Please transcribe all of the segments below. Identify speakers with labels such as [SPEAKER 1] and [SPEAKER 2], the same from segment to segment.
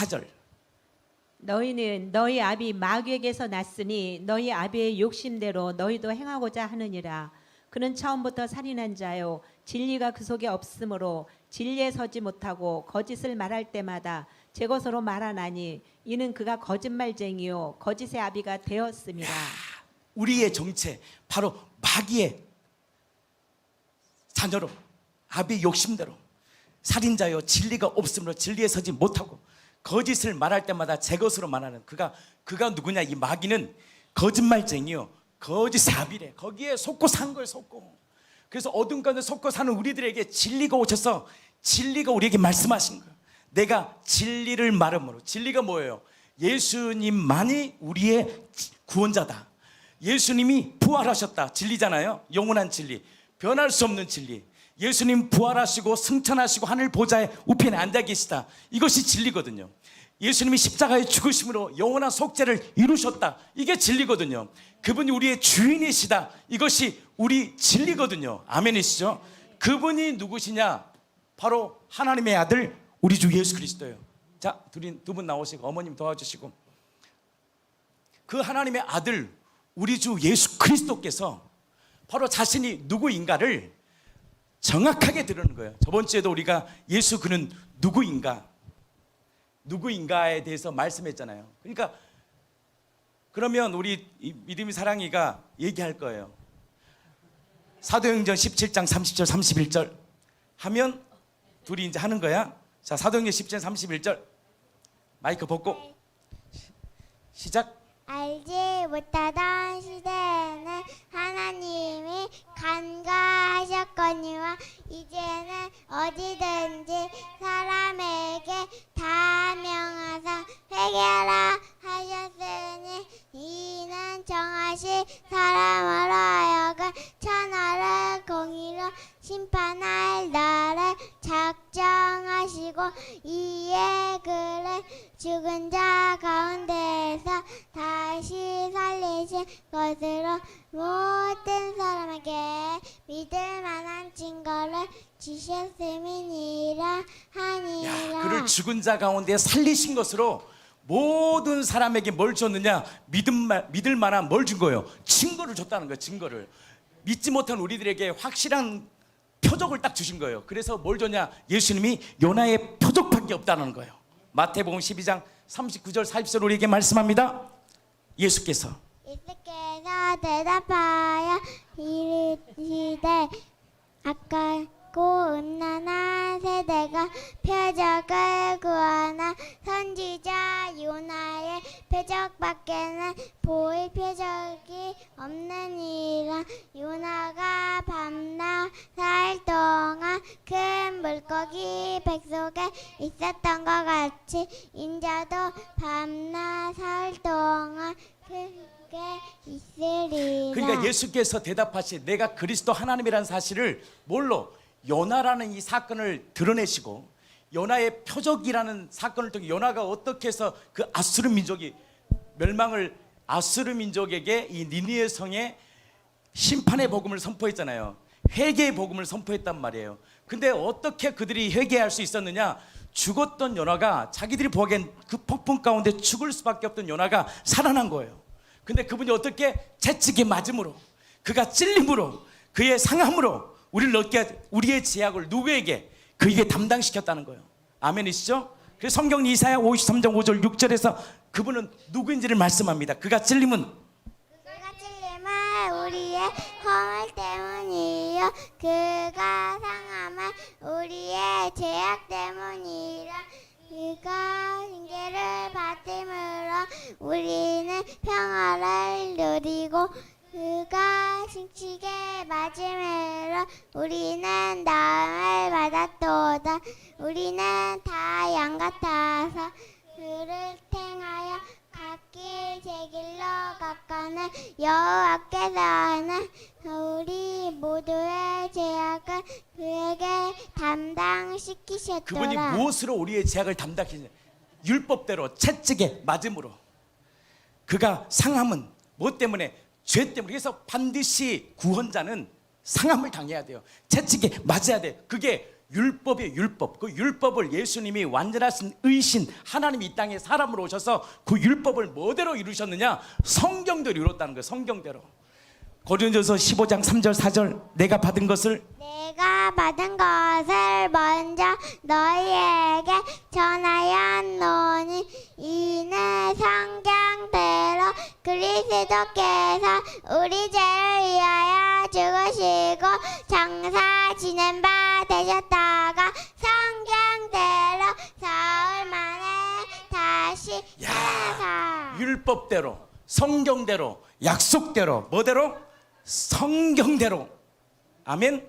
[SPEAKER 1] 14절.
[SPEAKER 2] 너희는 너희 아비 마귀에게서 났으니 너희 아비의 욕심대로 너희도 행하고자 하느니라. 그는 처음부터 살인한 자요 진리가 그 속에 없으므로 진리에 서지 못하고 거짓을 말할 때마다 제 것으로 말하나니 이는 그가 거짓말쟁이요 거짓의 아비가 되었습니다.
[SPEAKER 1] 우리의 정체 바로 마귀의 자녀로 아비의 욕심대로 살인자요 진리가 없으므로 진리에 서지 못하고 거짓을 말할 때마다 제 것으로 말하는 그가 그가 누구냐 이 마귀는 거짓말쟁이요 거짓의 아비래 거기에 속고 산 거예요 속고 그래서 어둠 가운데 속고 사는 우리들에게 진리가 오셔서 진리가 우리에게 말씀하신 거예요 내가 진리를 말함으로 진리가 뭐예요 예수님만이 우리의 구원자다 예수님이 부활하셨다. 진리잖아요. 영원한 진리. 변할 수 없는 진리. 예수님 부활하시고 승천하시고 하늘 보좌에 우편에 앉아 계시다. 이것이 진리거든요. 예수님이 십자가에 죽으심으로 영원한 속죄를 이루셨다. 이게 진리거든요. 그분이 우리의 주인이시다. 이것이 우리 진리거든요. 아멘이시죠? 그분이 누구시냐? 바로 하나님의 아들 우리 주 예수 그리스도예요. 자, 두 분 나오시고 어머님 도와주시고 그 하나님의 아들 우리 주 예수 그리스도께서 바로 자신이 누구인가를 정확하게 드러는 거예요. 저번 주에도 우리가 예수 그는 누구인가 누구인가에 대해서 말씀했잖아요. 그러니까 그러면 우리 이 믿음의 사랑이가 얘기할 거예요. 사도행전 17장 30절 31절 하면 둘이 이제 하는 거야. 자, 사도행전 17장 31절 마이크 벗고 시작.
[SPEAKER 3] 알지 못하던 시대에는 하나님 이제는 어디든지 하시고 이에 그를 죽은 자 가운데에서 다시 살리신 것으로 모든 사람에게 믿을 만한 증거를 주셨음이니라
[SPEAKER 1] 야,
[SPEAKER 3] 하니라
[SPEAKER 1] 그를 죽은 자 가운데 살리신 것으로 모든 사람에게 뭘 줬느냐? 믿음 마- 믿을 만한 뭘 준 거예요? 증거를 줬다는 거예요. 증거를 믿지 못한 우리들에게 확실한 표적을 딱 주신 거예요. 그래서 뭘 줬냐? 예수님이 요나의 표적밖에 없다는 거예요. 마태복음 12장 39절 40절 우리에게 말씀합니다. 예수께서
[SPEAKER 3] 예수께서 대답하여 이르시되 아깝고 음란한 세대가 표적을 구하나 선지자 요나의 표적밖에는 보일 표적이 없느니라 요나가 큰 물고기 뱃속에 있었던 것 같이 인자도 밤낮 사흘 동안 크게 있으리라
[SPEAKER 1] 그러니까 예수께서 대답하시 내가 그리스도 하나님이라는 사실을 뭘로 요나라는 이 사건을 드러내시고 요나의 표적이라는 사건을 통해 요나가 어떻게 해서 그 아수르 민족이 멸망을 아수르 민족에게 이 니니의 성에 심판의 복음을 선포했잖아요. 회개의 복음을 선포했단 말이에요. 근데 어떻게 그들이 회개할 수 있었느냐? 죽었던 요나가 자기들이 보기엔 그 폭풍 가운데 죽을 수밖에 없던 요나가 살아난 거예요. 근데 그분이 어떻게 채찍에 맞음으로 그가 찔림으로 그의 상함으로 우리를 얻게 우리의 제약을 누구에게 그에게 담당시켰다는 거예요. 아멘이시죠? 그래서 성경 이사야 53장 5절 6절에서 그분은 누구인지를 말씀합니다. 그가 찔림은
[SPEAKER 3] 그가 찔림은 우리의 허물 때문이요 그가 상 함은 우리의 죄악 때문이라 그가 징계를 받음으로 우리는 평화를 누리고 그가 징치게 맞음으로 우리는 나음을 받았도다. 우리는 다 양 같아서 그를 행하여 각기 제 길로 가까는 여호와께서는 우리 모두의 죄악을 그에게 담당시키셨더라.
[SPEAKER 1] 그분이 무엇으로 우리의 제약을 담당했냐? 율법대로 채찍에 맞음으로. 그가 상함은 뭐 때문에? 죄 때문에. 그래서 반드시 구원자는 상함을 당해야 돼요. 채찍에 맞아야 돼. 그게 율법의 율법. 그 율법을 예수님이 완전하신 의신 하나님이 이 땅에 사람으로 오셔서 그 율법을 뭐대로 이루셨느냐? 성경대로 이뤘다는 거예요. 성경대로. 고린도서 15장 3절 4절 내가 받은 것을
[SPEAKER 3] 내가 받은 것을 먼저 너희에게 전하였노니 이는 성경대로 그리스도께서 우리 죄를 위하여 죽으시고 장사 지낸 바 되셨다가 성경대로 사흘 만에 다시 살아서
[SPEAKER 1] 율법대로 성경대로 약속대로 뭐대로? 성경대로. 아멘.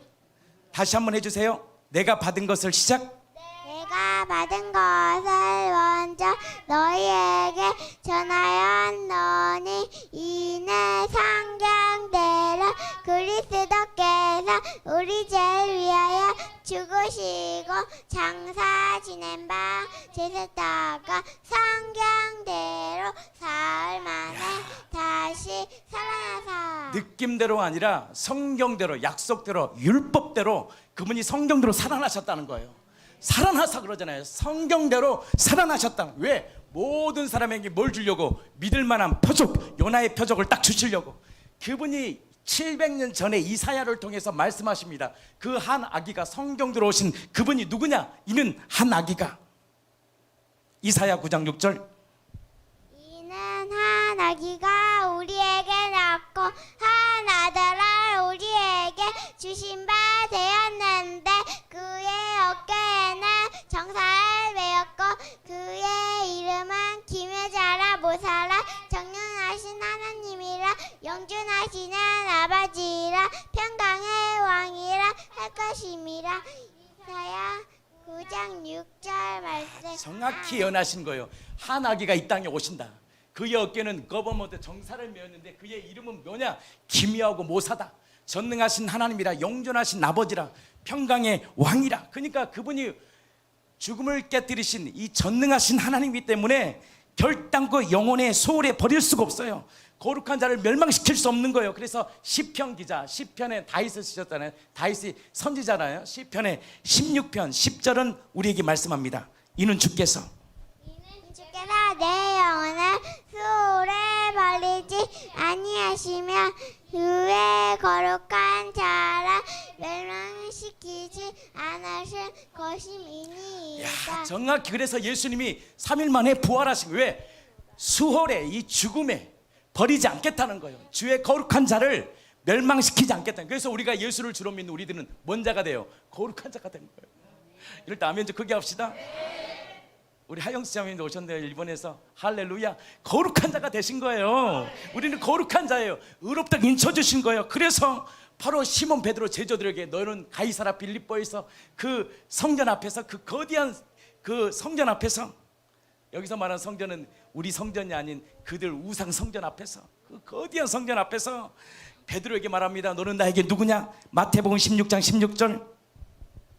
[SPEAKER 1] 다시 한번 해주세요. 내가 받은 것을 시작
[SPEAKER 3] 내가 받은 것을 먼저 너희에게 전하였노니 이는 성경대로 그리스도께서 우리 죄를 위하여 죽으시고 장사 지낸 바 되셨다가 성경대로 사흘 만에 다시 살아나서.
[SPEAKER 1] 느낌대로 아니라 성경대로 약속대로 율법대로 그분이 성경대로 살아나셨다는 거예요 살아나서 그러잖아요. 성경대로 살아나셨다 왜? 모든 사람에게 뭘 주려고? 믿을 만한 표적 요나의 표적을 딱 주시려고. 그분이 700년 전에 이사야를 통해서 말씀하십니다. 그 한 아기가 성경대로 오신 그분이 누구냐? 이는 한 아기가. 이사야 9장 6절.
[SPEAKER 3] 이는 한 아기가 우리에게 낳고 한 아들을 우리에게 주신 바 영준하시는 아버지라 평강의 왕이라 할 것임이라 이사야 9장 6절 말씀
[SPEAKER 1] 정확히 연하신 거예요. 한 아기가 이 땅에 오신다. 그의 어깨는 거버먼트 정사를 메었는데 그의 이름은 뭐냐? 기묘하고 모사다. 전능하신 하나님이라 영존하신 아버지라 평강의 왕이라. 그러니까 그분이 죽음을 깨뜨리신 이 전능하신 하나님이기 때문에 결단코 영혼의 소홀에 버릴 수가 없어요. 거룩한 자를 멸망시킬 수 없는 거예요. 그래서 시편 기자 시편에 다윗을 쓰셨잖아요. 다윗이 선지자잖아요. 시편의 16편 10절은 우리에게 말씀합니다. 이는 주께서
[SPEAKER 3] 이는 주께서 내 영혼을 수월에 벌리지 아니하시며 그의 거룩한 자라 멸망 시키지 않으실 것임이니이다.
[SPEAKER 1] 야, 정확히 그래서 예수님이 3일 만에 부활하신. 왜? 수월에 이 죽음에 버리지 않겠다는 거예요. 주의 거룩한 자를 멸망시키지 않겠다는 거예요. 그래서 우리가 예수를 주로 믿는 우리들은 뭔 자가 돼요? 거룩한 자가 되는 거예요. 이럴 때 아멘 좀 크게 합시다. 우리 하영수 자매님도 오셨네요 일본에서 할렐루야 거룩한 자가 되신 거예요 우리는 거룩한 자예요 의롭다 인쳐 주신 거예요 그래서 바로 시몬 베드로 제자들에게 너는 가이사라 빌립보에서 그 성전 앞에서 그 거대한 그 성전 앞에서 여기서 말하는 성전은 우리 성전이 아닌 그들 우상 성전 앞에서 그 거대한 성전 앞에서 베드로에게 말합니다. 너는 나에게 누구냐? 마태복음 16장 16절.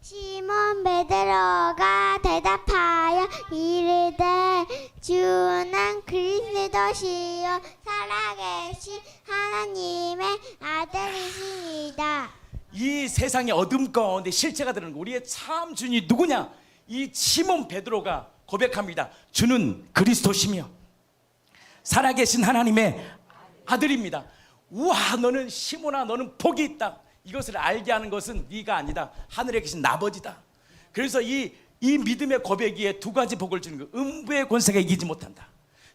[SPEAKER 3] 시몬 베드로가 대답하여 이르되 주는 그리스도시요 살아계신 하나님의 아들이시니다.
[SPEAKER 1] 이 세상의 어둠 가운데 실체가 되는 거 우리의 참 주인이 누구냐? 이 시몬 베드로가 고백합니다. 주는 그리스도시며 살아계신 하나님의 아들입니다. 우와 너는 시몬아 너는 복이 있다. 이것을 알게 하는 것은 네가 아니다. 하늘에 계신 아버지다. 그래서 이, 이 믿음의 고백이에 두 가지 복을 주는 거. 음부의 권세가 이기지 못한다.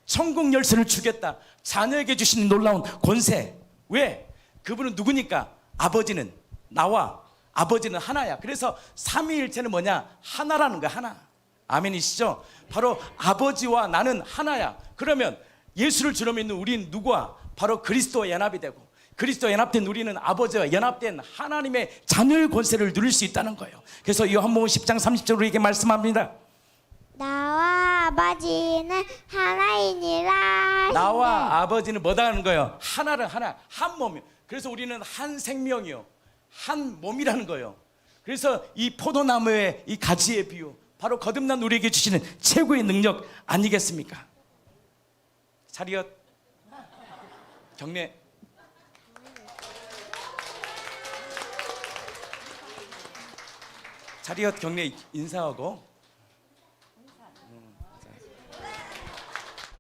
[SPEAKER 1] 천국 열쇠를 주겠다. 자녀에게 주시는 놀라운 권세. 왜? 그분은 누구니까? 아버지는 나와 아버지는 하나야. 그래서 삼위일체는 뭐냐? 하나라는 거야. 하나. 아멘이시죠? 바로 아버지와 나는 하나야. 그러면 예수를 주로 믿는 우리는 누구와? 바로 그리스도와 연합이 되고 그리스도 연합된 우리는 아버지와 연합된 하나님의 자녀의 권세를 누릴 수 있다는 거예요. 그래서 요한복음 10장 30절 우리에게 말씀합니다.
[SPEAKER 3] 나와 아버지는 하나이니라.
[SPEAKER 1] 나와 아버지는 뭐다는 거예요? 하나를 하나 한 몸이. 그래서 우리는 한 생명이요, 한 몸이라는 거예요. 그래서 이 포도나무의 이 가지의 비유, 바로 거듭난 우리에게 주시는 최고의 능력 아니겠습니까? 차리엇 경례. 자리엇 경례 인사하고